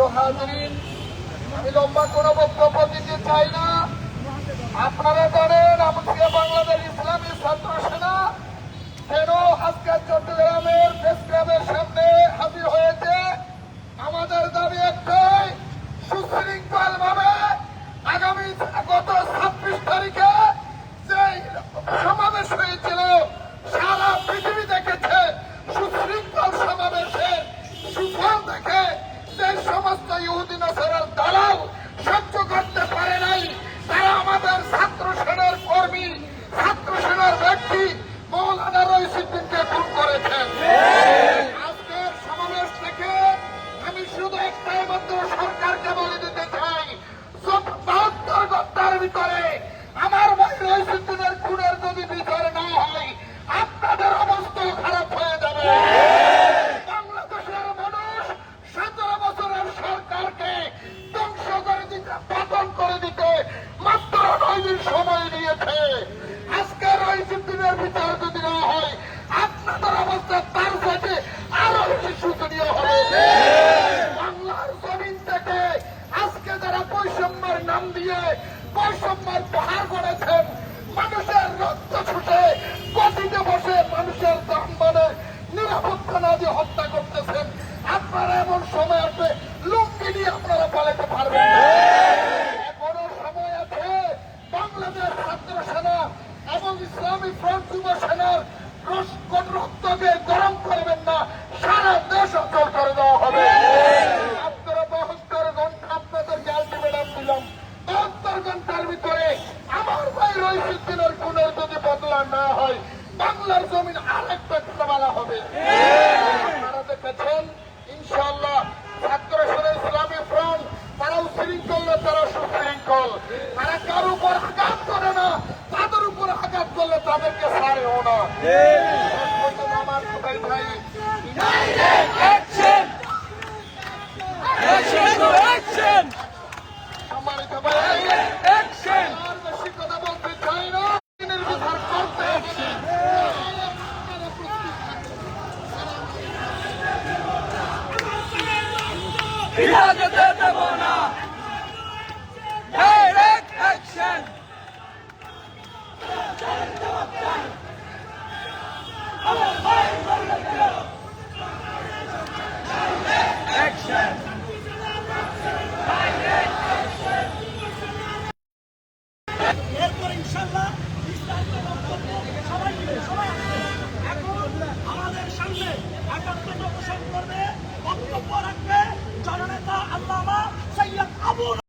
প্রিয় কোনো বক্তব্য দিতে চাই না। আপনারা জানেন আমাকে বাংলাদেশ ইসলামী ছাত্র কেন আজকে চট্টগ্রামের প্রেস সামনে হাজির হয়েছে? আমাদের দাবি একটাই নাম দিয়ে বৈষম্যের পাহাড় গড়েছেন মানুষের রক্ত ছুটে গতিতে বসে মানুষের দাম মানে নিরাপত্তা না দিয়ে হত্যা করতেছেন আপনারা এমন সময় আসবে, লুঙ্গি নিয়ে আপনারা পালাতে পারবেন। এখনও সময় আছে বাংলাদেশ ছাত্র সেনা এবং ইসলামী ফ্রন্ট যুব সেনার বাহাত্তর ভিতরে আমার ভাই রহিসুদ্দিনের খুনের যদি বদলা না হয়, বাংলার জমিন আর একটা খোলামেলা হবে। আপনারা দেখেছেন ইনশাল্লাহ তাদের উপর আঘাত করলে তাদেরকে ছাড়েও না। আমার ভাই থাকুন। বিভাগতে দেব না ডাইরেক্ট অ্যাকশন এরপর ইনশাল্লাহ সবাই সবাই। এখন আমাদের সামনে একাত্মতা